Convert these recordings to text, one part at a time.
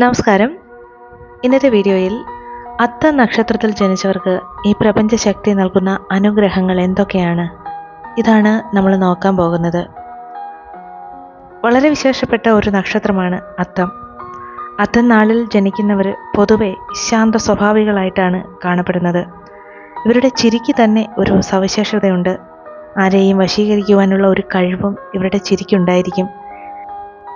നമസ്കാരം. ഇന്നത്തെ വീഡിയോയിൽ അത്ത നക്ഷത്രത്തിൽ ജനിച്ചവർക്ക് ഈ പ്രപഞ്ച ശക്തി നൽകുന്ന അനുഗ്രഹങ്ങൾ എന്തൊക്കെയാണ്? ഇതാണ് നമ്മൾ നോക്കാൻ പോകുന്നത്. വളരെ വിശേഷപ്പെട്ട ഒരു നക്ഷത്രമാണ് അത്തം. അത്തം നാളിൽ ജനിക്കുന്നവർ പൊതുവെ ശാന്ത സ്വഭാവികളായിട്ടാണ് കാണപ്പെടുന്നത്. ഇവരുടെ ചിരിക്ക് തന്നെ ഒരു സവിശേഷതയുണ്ട്. ആരെയും വശീകരിക്കുവാനുള്ള ഒരു കഴിവും ഇവരുടെ ചിരിക്കുണ്ടായിരിക്കും.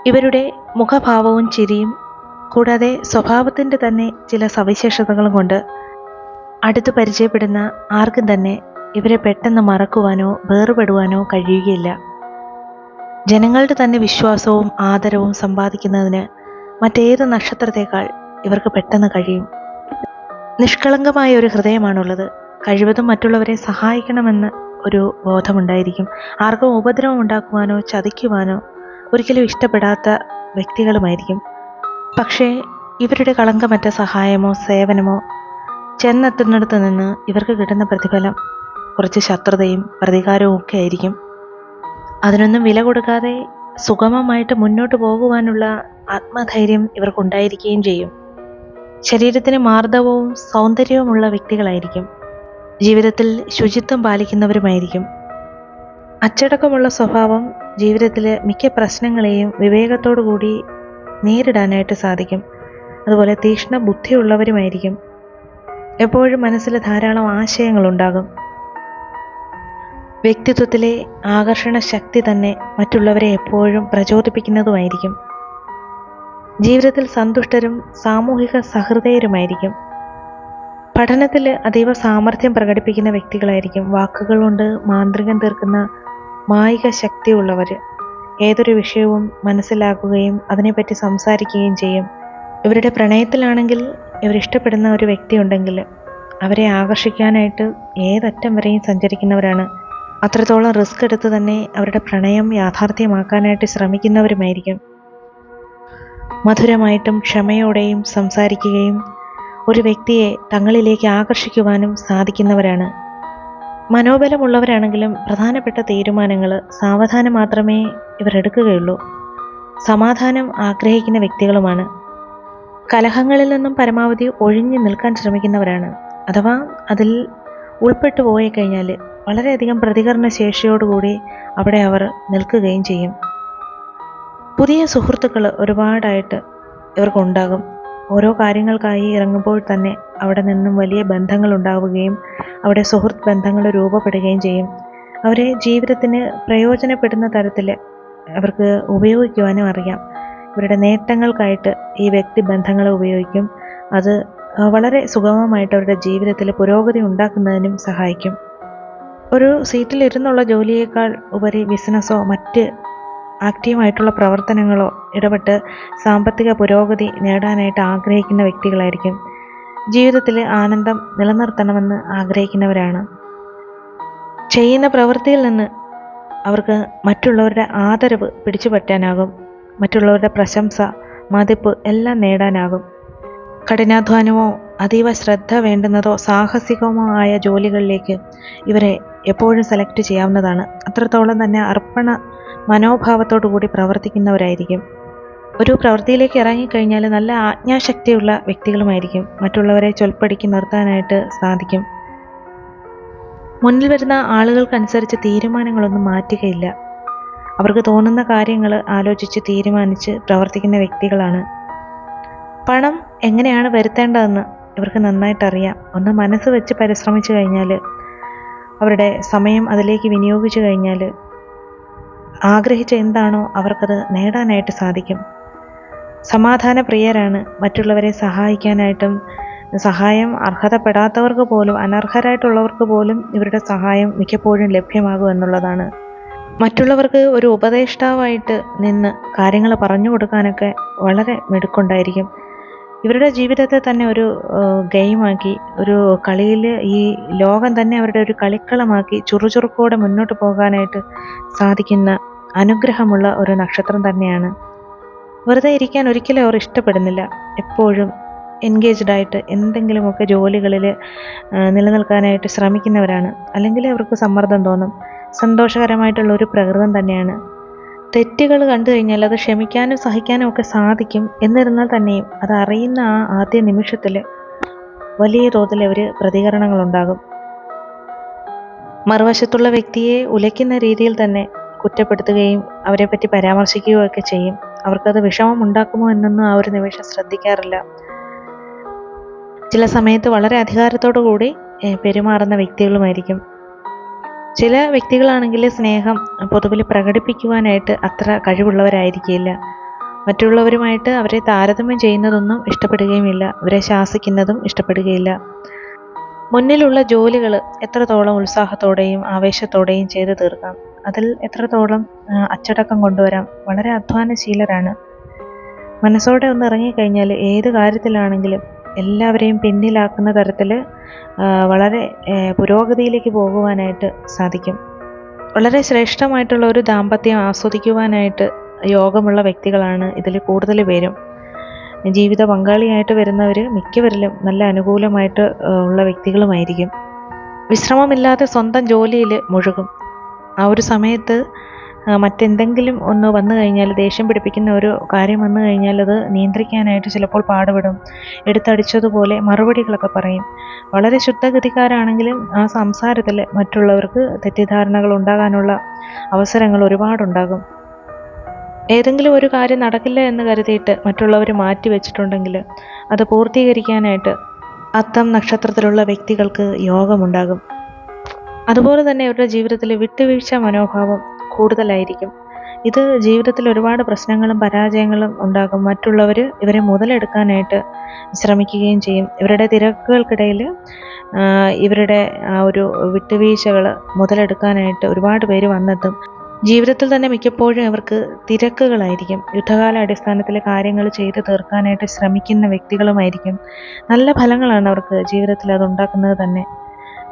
ഇവരുടെ മുഖഭാവവും ചിരിയും കൂടാതെ സ്വഭാവത്തിന്റെ തന്നെ ചില സവിശേഷതകളും കൊണ്ട് അടുത്ത് പരിചയപ്പെടുന്ന ആർക്കും തന്നെ ഇവരെ പെട്ടെന്ന് മറക്കുവാനോ വേർപെടുവാനോ കഴിയുകയില്ല. ജനങ്ങളുടെ തന്നെ വിശ്വാസവും ആദരവും സമ്പാദിക്കുന്നതിന് മറ്റേത് നക്ഷത്രത്തേക്കാൾ ഇവർക്ക് പെട്ടെന്ന് കഴിയും. നിഷ്കളങ്കമായ ഒരു ഹൃദയമാണുള്ളത്. കഴിവതും മറ്റുള്ളവരെ സഹായിക്കണമെന്ന് ഒരു ബോധമുണ്ടായിരിക്കും. ആർക്കും ഉപദ്രവം ഉണ്ടാക്കുവാനോ ചതിക്കുവാനോ ഒരിക്കലും ഇഷ്ടപ്പെടാത്ത വ്യക്തികളുമായിരിക്കും. പക്ഷേ ഇവരുടെ കളങ്കമറ്റ സഹായമോ സേവനമോ ചെന്നെത്തുന്നിടത്ത് നിന്ന് ഇവർക്ക് കിട്ടുന്ന പ്രതിഫലം കുറച്ച് ശത്രുതയും പ്രതികാരവും ഒക്കെ ആയിരിക്കും. അതിനൊന്നും വില കൊടുക്കാതെ സുഗമമായിട്ട് മുന്നോട്ട് പോകുവാനുള്ള ആത്മധൈര്യം ഇവർക്കുണ്ടായിരിക്കുകയും ചെയ്യും. ശരീരത്തിന് മാർദ്ദവവും സൗന്ദര്യവുമുള്ള വ്യക്തികളായിരിക്കും. ജീവിതത്തിൽ ശുചിത്വം പാലിക്കുന്നവരുമായിരിക്കും. അച്ചടക്കമുള്ള സ്വഭാവം ജീവിതത്തിലെ മിക്ക പ്രശ്നങ്ങളെയും വിവേകത്തോടു കൂടി നേരിടാനായിട്ട് സാധിക്കും. അതുപോലെ തീക്ഷ്ണ ബുദ്ധിയുള്ളവരുമായിരിക്കും. എപ്പോഴും മനസ്സിൽ ധാരാളം ആശയങ്ങളുണ്ടാകും. വ്യക്തിത്വത്തിലെ ആകർഷണ ശക്തി തന്നെ മറ്റുള്ളവരെ എപ്പോഴും പ്രചോദിപ്പിക്കുന്നതുമായിരിക്കും. ജീവിതത്തിൽ സന്തുഷ്ടരും സാമൂഹിക സഹൃദയരുമായിരിക്കും. പഠനത്തിൽ അതീവ സാമർഥ്യം പ്രകടിപ്പിക്കുന്ന വ്യക്തികളായിരിക്കും. വാക്കുകൾ കൊണ്ട് മാന്ത്രികം തീർക്കുന്ന മായിക ശക്തിയുള്ളവർ ഏതൊരു വിഷയവും മനസ്സിലാക്കുകയും അതിനെപ്പറ്റി സംസാരിക്കുകയും ചെയ്യും. ഇവരുടെ പ്രണയത്തിലാണെങ്കിൽ ഇവരിഷ്ടപ്പെടുന്ന ഒരു വ്യക്തി ഉണ്ടെങ്കിൽ അവരെ ആകർഷിക്കാനായിട്ട് ഏതറ്റം വരെയും സഞ്ചരിക്കുന്നവരാണ്. അത്രത്തോളം റിസ്ക് എടുത്ത് തന്നെ അവരുടെ പ്രണയം യാഥാർത്ഥ്യമാക്കാനായിട്ട് ശ്രമിക്കുന്നവരുമായിരിക്കും. മധുരമായിട്ടും ക്ഷമയോടെയും സംസാരിക്കുകയും ഒരു വ്യക്തിയെ തങ്ങളിലേക്ക് ആകർഷിക്കുവാനും സാധിക്കുന്നവരാണ്. മനോബലമുള്ളവരാണെങ്കിലും പ്രധാനപ്പെട്ട തീരുമാനങ്ങൾ സാവധാനം മാത്രമേ ഇവർ എടുക്കുകയുള്ളൂ. സമാധാനം ആഗ്രഹിക്കുന്ന വ്യക്തികളുമാണ്. കലഹങ്ങളിൽ നിന്നും പരമാവധി ഒഴിഞ്ഞു നിൽക്കാൻ ശ്രമിക്കുന്നവരാണ്. അഥവാ അതിൽ ഉൾപ്പെട്ടു പോയി കഴിഞ്ഞാൽ വളരെയധികം പ്രതികരണ ശേഷിയോടുകൂടി അവിടെ അവർ നിൽക്കുകയും ചെയ്യും. പുതിയ സുഹൃത്തുക്കൾ ഒരുപാടായിട്ട് ഇവർക്കുണ്ടാകും ഓരോ കാര്യങ്ങൾക്കായി ഇറങ്ങുമ്പോൾ തന്നെ അവിടെ നിന്നും വലിയ ബന്ധങ്ങൾ ഉണ്ടാവുകയും അവിടെ സുഹൃത്ത് ബന്ധങ്ങൾ രൂപപ്പെടുകയും ചെയ്യും. അവരെ ജീവിതത്തിന് പ്രയോജനപ്പെടുന്ന തരത്തിൽ അവർക്ക് ഉപയോഗിക്കുവാനും അറിയാം. ഇവരുടെ നേട്ടങ്ങൾക്കായിട്ട് ഈ വ്യക്തി ബന്ധങ്ങളെ ഉപയോഗിക്കും. അത് വളരെ സുഗമമായിട്ട് അവരുടെ ജീവിതത്തിൽ പുരോഗതി ഉണ്ടാക്കുന്നതിനും സഹായിക്കും. ഒരു സീറ്റിലിരുന്നുള്ള ജോലിയേക്കാൾ ഉപരി ബിസിനസ്സോ മറ്റ് ആക്റ്റീവായിട്ടുള്ള പ്രവർത്തനങ്ങളോ ഇടപെട്ട് സാമ്പത്തിക പുരോഗതി നേടാനായിട്ട് ആഗ്രഹിക്കുന്ന വ്യക്തികളായിരിക്കും. ജീവിതത്തിൽ ആനന്ദം നിലനിർത്തണമെന്ന് ആഗ്രഹിക്കുന്നവരാണ്. ചെയ്യുന്ന പ്രവൃത്തിയിൽ നിന്ന് അവർക്ക് മറ്റുള്ളവരുടെ ആദരവ് പിടിച്ചു പറ്റാനാകും മറ്റുള്ളവരുടെ പ്രശംസ മതിപ്പ് എല്ലാം നേടാനാകും. കഠിനാധ്വാനമോ അതീവ ശ്രദ്ധ വേണ്ടുന്നതോ സാഹസികമോ ആയ ജോലികളിലേക്ക് ഇവരെ എപ്പോഴും സെലക്ട് ചെയ്യാവുന്നതാണ്. അത്രത്തോളം തന്നെ അർപ്പണ മനോഭാവത്തോടു കൂടി പ്രവർത്തിക്കുന്നവരായിരിക്കും. ഒരു പ്രവൃത്തിയിലേക്ക് ഇറങ്ങിക്കഴിഞ്ഞാൽ നല്ല ആജ്ഞാശക്തിയുള്ള വ്യക്തികളുമായിരിക്കും. മറ്റുള്ളവരെ ചൊൽപ്പടിക്ക് നിർത്താനായിട്ട് സാധിക്കും. മുന്നിൽ വരുന്ന ആളുകൾക്കനുസരിച്ച് തീരുമാനങ്ങളൊന്നും മാറ്റുകയില്ല. അവർക്ക് തോന്നുന്ന കാര്യങ്ങൾ ആലോചിച്ച് തീരുമാനിച്ച് പ്രവർത്തിക്കുന്ന വ്യക്തികളാണ്. പണം എങ്ങനെയാണ് വരുത്തേണ്ടതെന്ന് ഇവർക്ക് നന്നായിട്ടറിയാം ഒന്ന് മനസ്സ് വെച്ച് പരിശ്രമിച്ചു കഴിഞ്ഞാൽ അവരുടെ സമയം അതിലേക്ക് വിനിയോഗിച്ചു കഴിഞ്ഞാൽ ആഗ്രഹിച്ച എന്താണോ അവർക്കത് നേടാനായിട്ട് സാധിക്കും. സമാധാന പ്രിയരാണ് മറ്റുള്ളവരെ സഹായിക്കാനായിട്ടും സഹായം അർഹതപ്പെടാത്തവർക്ക് പോലും അനർഹരായിട്ടുള്ളവർക്ക് പോലും ഇവരുടെ സഹായം മിക്കപ്പോഴും ലഭ്യമാകും എന്നുള്ളതാണ്. മറ്റുള്ളവർക്ക് ഒരു ഉപദേഷ്ടാവായിട്ട് നിന്ന് കാര്യങ്ങൾ പറഞ്ഞു കൊടുക്കാനൊക്കെ വളരെ മിടുക്കുണ്ടായിരിക്കും. ഇവരുടെ ജീവിതത്തെ തന്നെ ഒരു ഗെയിമാക്കി ഒരു കളിയിൽ ഈ ലോകം തന്നെ അവരുടെ ഒരു കളിക്കളമാക്കി ചുറുചുറുക്കോടെ മുന്നോട്ട് പോകാനായിട്ട് സാധിക്കുന്ന അനുഗ്രഹമുള്ള ഒരു നക്ഷത്രം തന്നെയാണ്. വെറുതെ ഇരിക്കാൻ ഒരിക്കലും അവർ ഇഷ്ടപ്പെടുന്നില്ല. എപ്പോഴും എൻഗേജ്ഡ് ആയിട്ട് എന്തെങ്കിലുമൊക്കെ ജോലികളിൽ നിലനിൽക്കാനായിട്ട് ശ്രമിക്കുന്നവരാണ്. അല്ലെങ്കിൽ അവർക്ക് സമ്മർദ്ദം തോന്നും. സന്തോഷകരമായിട്ടുള്ള ഒരു പ്രകൃതം തന്നെയാണ്. തെറ്റുകൾ കണ്ടു കഴിഞ്ഞാൽ അത് ക്ഷമിക്കാനും സഹിക്കാനും ഒക്കെ സാധിക്കും എന്നിരുന്നാൽ തന്നെയും അത് അറിയുന്ന ആ ആദ്യ നിമിഷത്തിൽ വലിയ തോതിൽ അവർ പ്രതികരണങ്ങളുണ്ടാകും മറുവശത്തുള്ള വ്യക്തിയെ ഉലയ്ക്കുന്ന രീതിയിൽ തന്നെ കുറ്റപ്പെടുത്തുകയും അവരെ പറ്റി പരാമർശിക്കുകയോ ഒക്കെ ചെയ്യും. അവർക്കത് വിഷമം ഉണ്ടാക്കുമോ എന്നൊന്നും ആ ഒരു നിമിഷം ശ്രദ്ധിക്കാറില്ല. ചില സമയത്ത് വളരെ അധികാരത്തോടു കൂടി പെരുമാറുന്ന വ്യക്തികളുമായിരിക്കും. ചില വ്യക്തികളാണെങ്കിൽ സ്നേഹം പൊതുവിൽ പ്രകടിപ്പിക്കുവാനായിട്ട് അത്ര കഴിവുള്ളവരായിരിക്കില്ല. മറ്റുള്ളവരുമായിട്ട് അവരെ താരതമ്യം ചെയ്യുന്നതൊന്നും ഇഷ്ടപ്പെടുകയുമില്ല. അവരെ ശാസിക്കുന്നതും ഇഷ്ടപ്പെടുകയില്ല. മുന്നിലുള്ള ജോലികൾ എത്രത്തോളം ഉത്സാഹത്തോടെയും ആവേശത്തോടെയും ചെയ്തു തീർക്കാം. അതിൽ എത്രത്തോളം അച്ചടക്കം കൊണ്ടുവരാം. വളരെ അധ്വാനശീലരാണ്. മനസ്സോടെ ഒന്ന് ഇറങ്ങിക്കഴിഞ്ഞാൽ ഏത് കാര്യത്തിലാണെങ്കിലും എല്ലാവരെയും പിന്നിലാക്കുന്ന തരത്തിൽ വളരെ പുരോഗതിയിലേക്ക് പോകുവാനായിട്ട് സാധിക്കും. വളരെ ശ്രേഷ്ഠമായിട്ടുള്ള ഒരു ദാമ്പത്യം ആസ്വദിക്കുവാനായിട്ട് യോഗമുള്ള വ്യക്തികളാണ് ഇതിൽ കൂടുതൽ പേരും. ജീവിത പങ്കാളിയായിട്ട് വരുന്നവർ മിക്കവരിലും നല്ല അനുകൂലമായിട്ട് ഉള്ള വ്യക്തികളുമായിരിക്കും. വിശ്രമമില്ലാതെ സ്വന്തം ജോലിയിൽ മുഴുകും. ആ ഒരു സമയത്ത് മറ്റെന്തെങ്കിലും ഒന്ന് വന്നു കഴിഞ്ഞാൽ ദേഷ്യം പിടിപ്പിക്കുന്ന ഒരു കാര്യം വന്നു കഴിഞ്ഞാൽ അത് നിയന്ത്രിക്കാനായിട്ട് ചിലപ്പോൾ പാടുപെടും. എടുത്തടിച്ചതുപോലെ മറുപടികളൊക്കെ പറയും. വളരെ ശുദ്ധഗതിക്കാരാണെങ്കിലും ആ സംസാരത്തിൽ മറ്റുള്ളവർക്ക് തെറ്റിദ്ധാരണകൾ ഉണ്ടാകാനുള്ള അവസരങ്ങൾ ഒരുപാടുണ്ടാകും. ഏതെങ്കിലും ഒരു കാര്യം നടക്കില്ല എന്ന് കരുതിയിട്ട് മറ്റുള്ളവർ മാറ്റി വെച്ചിട്ടുണ്ടെങ്കിൽ അത് പൂർത്തീകരിക്കാനായിട്ട് അത്തം നക്ഷത്രത്തിലുള്ള വ്യക്തികൾക്ക് യോഗമുണ്ടാകും. അതുപോലെ തന്നെ അവരുടെ ജീവിതത്തിലെ വിട്ടുവീഴ്ച മനോഭാവം കൂടുതലായിരിക്കും. ഇത് ജീവിതത്തിൽ ഒരുപാട് പ്രശ്നങ്ങളും പരാജയങ്ങളും ഉണ്ടാകും മറ്റുള്ളവർ ഇവരെ മുതലെടുക്കാനായിട്ട് ശ്രമിക്കുകയും ചെയ്യും. ഇവരുടെ തിരക്കുകൾക്കിടയിൽ ഇവരുടെ ആ ഒരു വിട്ടുവീഴ്ചകൾ മുതലെടുക്കാനായിട്ട് ഒരുപാട് പേര് വന്നെത്തും. ജീവിതത്തിൽ തന്നെ മിക്കപ്പോഴും ഇവർക്ക് തിരക്കുകളായിരിക്കും. യുദ്ധകാല അടിസ്ഥാനത്തിൽ കാര്യങ്ങൾ ചെയ്ത് തീർക്കാനായിട്ട് ശ്രമിക്കുന്ന വ്യക്തികളുമായിരിക്കും. നല്ല ഫലങ്ങളാണ് അവർക്ക് ജീവിതത്തിൽ അത് ഉണ്ടാക്കുന്നത് തന്നെ.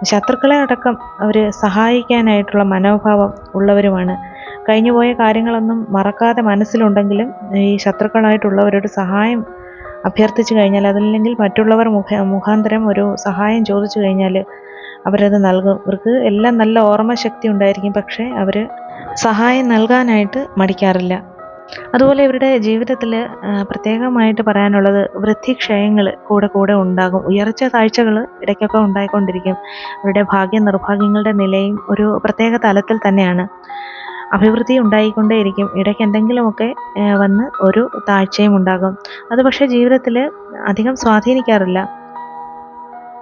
ശത്രുക്കളെ അടക്കം അവർ സഹായിക്കാനായിട്ടുള്ള മനോഭാവം ഉള്ളവരുമാണ്. കഴിഞ്ഞുപോയ കാര്യങ്ങളൊന്നും മറക്കാതെ മനസ്സിലുണ്ടെങ്കിലും ഈ ശത്രുക്കളായിട്ടുള്ളവരോട് സഹായം അഭ്യർത്ഥിച്ചു കഴിഞ്ഞാൽ അതല്ലെങ്കിൽ മറ്റുള്ളവർ മുഖ മുഖാന്തരം ഒരു സഹായം ചോദിച്ചു കഴിഞ്ഞാൽ അവരത് നൽകും. ഇവർക്ക് എല്ലാം നല്ല ഓർമ്മശക്തി ഉണ്ടായിരിക്കും പക്ഷേ അവർ സഹായം നൽകാനായിട്ട് മടിക്കാറില്ല. അതുപോലെ ഇവരുടെ ജീവിതത്തിൽ പ്രത്യേകമായിട്ട് പറയാനുള്ളത് വൃദ്ധിക്ഷയങ്ങൾ കൂടെ കൂടെ ഉണ്ടാകും. ഉയർച്ച താഴ്ചകൾ ഇടയ്ക്കൊക്കെ ഉണ്ടായിക്കൊണ്ടിരിക്കും. അവരുടെ ഭാഗ്യ നിർഭാഗ്യങ്ങളുടെ നിലയും ഒരു പ്രത്യേക തലത്തിൽ തന്നെയാണ്. അഭിവൃദ്ധി ഉണ്ടായിക്കൊണ്ടേയിരിക്കും. ഇടയ്ക്ക് എന്തെങ്കിലുമൊക്കെ വന്ന് ഒരു താഴ്ചയും ഉണ്ടാകും. അത് പക്ഷേ ജീവിതത്തിൽ അധികം സ്വാധീനിക്കാറില്ല.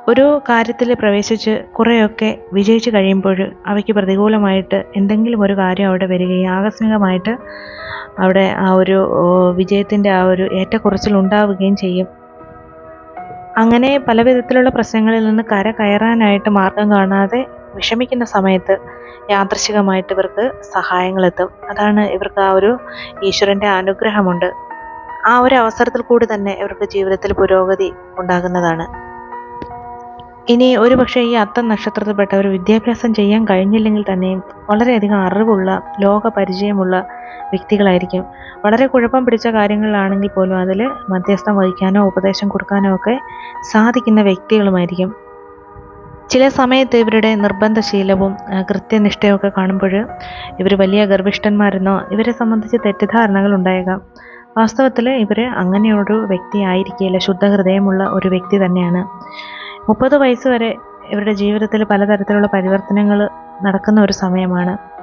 ഒരു കാര്യത്തിൽ പ്രവേശിച്ച് കുറേയൊക്കെ വിജയിച്ച് കഴിയുമ്പോൾ അവയ്ക്ക് പ്രതികൂലമായിട്ട് എന്തെങ്കിലും ഒരു കാര്യം അവിടെ വരികയും ആകസ്മികമായിട്ട് അവിടെ ആ ഒരു വിജയത്തിന്റെ ആ ഒരു ഏറ്റക്കുറച്ചിൽ ഉണ്ടാവുകയും ചെയ്യും. അങ്ങനെ പല വിധത്തിലുള്ള പ്രശ്നങ്ങളിൽ നിന്ന് കര കയറാനായിട്ട് മാർഗം കാണാതെ വിഷമിക്കുന്ന സമയത്ത് യാദൃശികമായിട്ട് ഇവർക്ക് സഹായങ്ങളെത്തും. അതാണ് ഇവർക്ക് ആ ഒരു ഈശ്വരന്റെ അനുഗ്രഹമുണ്ട്. ആ ഒരു അവസരത്തിൽ കൂടി തന്നെ ഇവർക്ക് ജീവിതത്തിൽ പുരോഗതി ഉണ്ടാകുന്നതാണ്. ഇനി ഒരുപക്ഷെ ഈ അത്ത നക്ഷത്രത്തിൽപ്പെട്ട ഒരു വിദ്യാഭ്യാസം ചെയ്യാൻ കഴിഞ്ഞില്ലെങ്കിൽ തന്നെയും വളരെയധികം അറിവുള്ള ലോക പരിചയമുള്ള വ്യക്തികളായിരിക്കും. വളരെ കുഴപ്പം പിടിച്ച കാര്യങ്ങളിലാണെങ്കിൽ പോലും അതിൽ മധ്യസ്ഥം വഹിക്കാനോ ഉപദേശം കൊടുക്കാനോ ഒക്കെ സാധിക്കുന്ന വ്യക്തികളുമായിരിക്കും. ചില സമയത്ത് ഇവരുടെ നിർബന്ധശീലവും കൃത്യനിഷ്ഠയൊക്കെ കാണുമ്പോൾ ഇവർ വലിയ ഗർഭിഷ്ഠന്മാരെന്നോ ഇവരെ സംബന്ധിച്ച് തെറ്റിദ്ധാരണകൾ ഉണ്ടായേക്കാം. വാസ്തവത്തിൽ ഇവർ അങ്ങനെയൊരു വ്യക്തി ആയിരിക്കില്ല ശുദ്ധഹൃദയമുള്ള ഒരു വ്യക്തി തന്നെയാണ്. മുപ്പത് വയസ്സ് വരെ ഇവരുടെ ജീവിതത്തിൽ പലതരത്തിലുള്ള പരിവർത്തനങ്ങൾ നടക്കുന്ന ഒരു സമയമാണ്.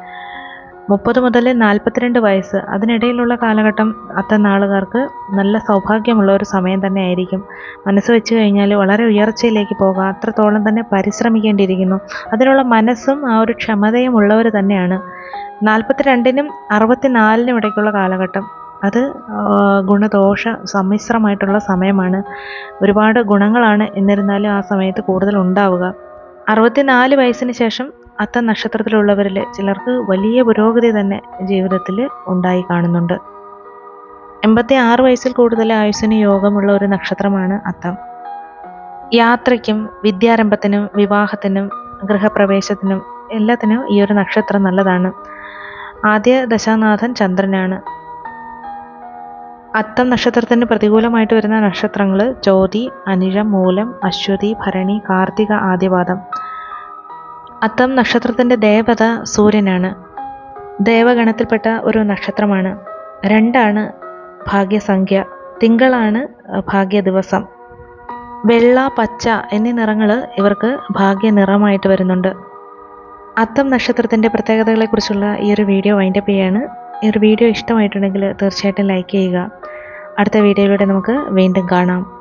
മുപ്പത് മുതൽ നാൽപ്പത്തിരണ്ട് വയസ്സ് അതിനിടയിലുള്ള കാലഘട്ടം അത്തരം നാളുകാർക്ക് നല്ല സൗഭാഗ്യമുള്ള ഒരു സമയം തന്നെ ആയിരിക്കും മനസ്സ് വെച്ച് കഴിഞ്ഞാൽ വളരെ ഉയർച്ചയിലേക്ക് പോകാം. അത്രത്തോളം തന്നെ പരിശ്രമിക്കേണ്ടിയിരിക്കുന്നു. അതിനുള്ള മനസ്സും ആ ഒരു ക്ഷമതയും ഉള്ളവർ തന്നെയാണ്. നാൽപ്പത്തിരണ്ടിനും അറുപത്തിനാലിനും ഇടയ്ക്കുള്ള കാലഘട്ടം. അത് ഗുണദോഷ സമ്മിശ്രമായിട്ടുള്ള സമയമാണ്. ഒരുപാട് ഗുണങ്ങളാണ് എന്നിരുന്നാലും ആ സമയത്ത് കൂടുതൽ ഉണ്ടാവുക അറുപത്തിനാല് വയസ്സിന് ശേഷം അത്ത നക്ഷത്രത്തിലുള്ളവരിൽ ചിലർക്ക് വലിയ പുരോഗതി തന്നെ ജീവിതത്തിൽ ഉണ്ടായി കാണുന്നുണ്ട്. എൺപത്തി ആറ് വയസ്സിൽ കൂടുതൽ ആയുസ്സിന് യോഗമുള്ള ഒരു നക്ഷത്രമാണ് അത്തം. യാത്രയ്ക്കും വിദ്യാരംഭത്തിനും വിവാഹത്തിനും ഗൃഹപ്രവേശത്തിനും എല്ലാത്തിനും ഈ ഒരു നക്ഷത്രം നല്ലതാണ്. ആദ്യ ദശാനാഥൻ ചന്ദ്രനാണ്. അത്തം നക്ഷത്രത്തിന് പ്രതികൂലമായിട്ട് വരുന്ന നക്ഷത്രങ്ങൾ ജ്യോതി അനിഴം മൂലം അശ്വതി ഭരണി കാർത്തിക ആദ്യപാദം. അത്തം നക്ഷത്രത്തിന്റെ ദേവത സൂര്യനാണ്. ദേവഗണത്തിൽപ്പെട്ട ഒരു നക്ഷത്രമാണ്. രണ്ടാണ് ഭാഗ്യസംഖ്യ. തിങ്കളാണ് ഭാഗ്യ ദിവസം വെള്ള പച്ച എന്നീ നിറങ്ങൾ ഇവർക്ക് ഭാഗ്യ നിറമായിട്ട് വരുന്നുണ്ട്. അത്തം നക്ഷത്രത്തിന്റെ പ്രത്യേകതകളെക്കുറിച്ചുള്ള ഈ ഒരു വീഡിയോ വൈൻഡപ്പ് ചെയ്യാണ്. ഈ വീഡിയോ ഇഷ്ടമായിട്ടുണ്ടെങ്കിൽ തീർച്ചയായിട്ടും ലൈക്ക് ചെയ്യുക. അടുത്ത വീഡിയോയിലൂടെ നമുക്ക് വീണ്ടും കാണാം.